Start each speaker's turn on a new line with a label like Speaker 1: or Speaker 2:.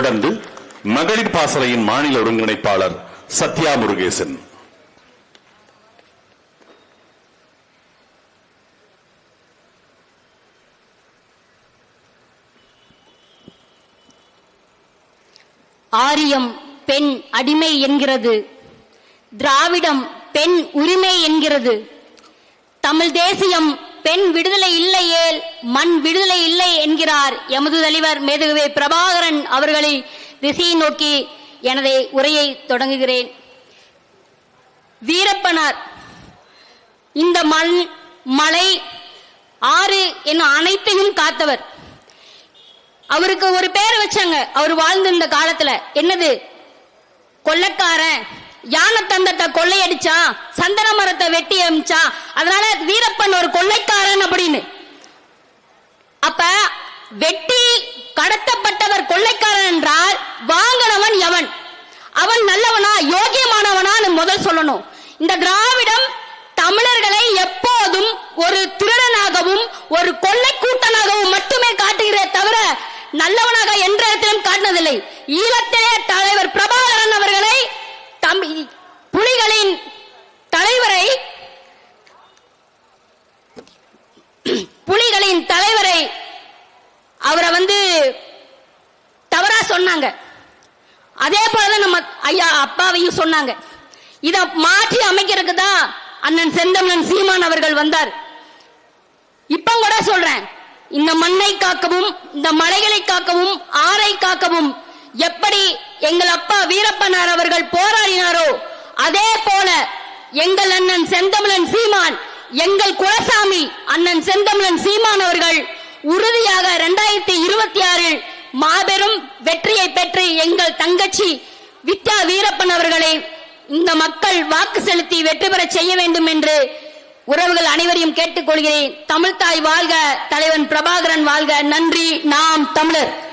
Speaker 1: தொடர்ந்து மகளிர் பாசறையின் மாநில ஒருங்கிணைப்பாளர் சத்யா முருகேசன்.
Speaker 2: ஆரியம் பெண் அடிமை என்கிறது. திராவிடம் பெண் உரிமை என்கிறது. தமிழ் தேசியம் பெண் விடுதலை இல்லையேல் மண் விடுதலை இல்லை என்கிறார் எமது தலைவர் மேதகுவே பிரபாகரன் அவர்களை திசையை நோக்கி எனது உரையை தொடங்குகிறேன். வீரப்பனார் இந்த மண் மலை ஆறு என அனைத்தையும் காத்தவர். அவருக்கு ஒரு பேர் வச்சாங்க. அவர் வாழ்ந்திருந்த காலத்துல. என்னது? கொள்ளக்காரன் யானை தந்தத்தை கொள்ளையடிச்சான் சந்தன மரத்தை வெட்டி அமிச்சான் அதனால வீரப்பன் ஒரு கொள்ளைக்காரன் அப்படின்னு. அப்ப வெட்டி கடத்தப்பட்டவர் கொள்ளைக்காரன் என்றால் வாங்கினவன் எவன்? அவன் நல்லவனா யோகியமானவனான்னு முதல் சொல்லணும். இந்த திராவிடம் தமிழர்களை எப்போதும் ஒரு திருடனாகவும் ஒரு கொள்ளை கூட்டனாகவும் மட்டுமே காட்டுகிறே தவிர நல்லவனாக என்ற இடத்திலும் காட்டினதில்லை. ஈழத்திலே தலைவர் பிரபாகரன் அவர்களை தம் புலிகளின் தலைவரை புலிகளின் தலைவரை அவரை வந்து தவறா சொன்னாங்க. அதே போலதான் நம்ம ஐயா அப்பாவையும் சொன்னாங்க. இத மாற்றி அமைக்கிறதுக்கு தான் அண்ணன் செந்தமன் சீமான் அவர்கள் வந்தார். இப்ப கூட சொல்றேன். இந்த மண்ணை காக்கவும் இந்த மலைகளை காக்கவும் ஆறை காக்கவும் எப்படி எங்கள் அப்பா வீரப்பனார் அவர்கள் போராடினாரோ அதே போல எங்கள் அண்ணன் செந்தமிழன் சீமான் எங்கள் குலசாமி அண்ணன் செந்தமிழன் சீமான் அவர்கள் உறுதியாக இரண்டாயிரத்தி இருபத்தி ஆறில் மாபெரும் வெற்றியை பெற்று எங்கள் தங்கச்சி வித்யா வீரப்பன் அவர்களை இந்த மக்கள் வாக்கு செலுத்தி வெற்றி பெற செய்ய வேண்டும் என்று உறவுகள் அனைவரையும் கேட்டுக்கொள்கிறேன். தமிழ்தாய் வாழ்க தலைவன் பிரபாகரன் வாழ்க. நன்றி. நாம் தமிழர்.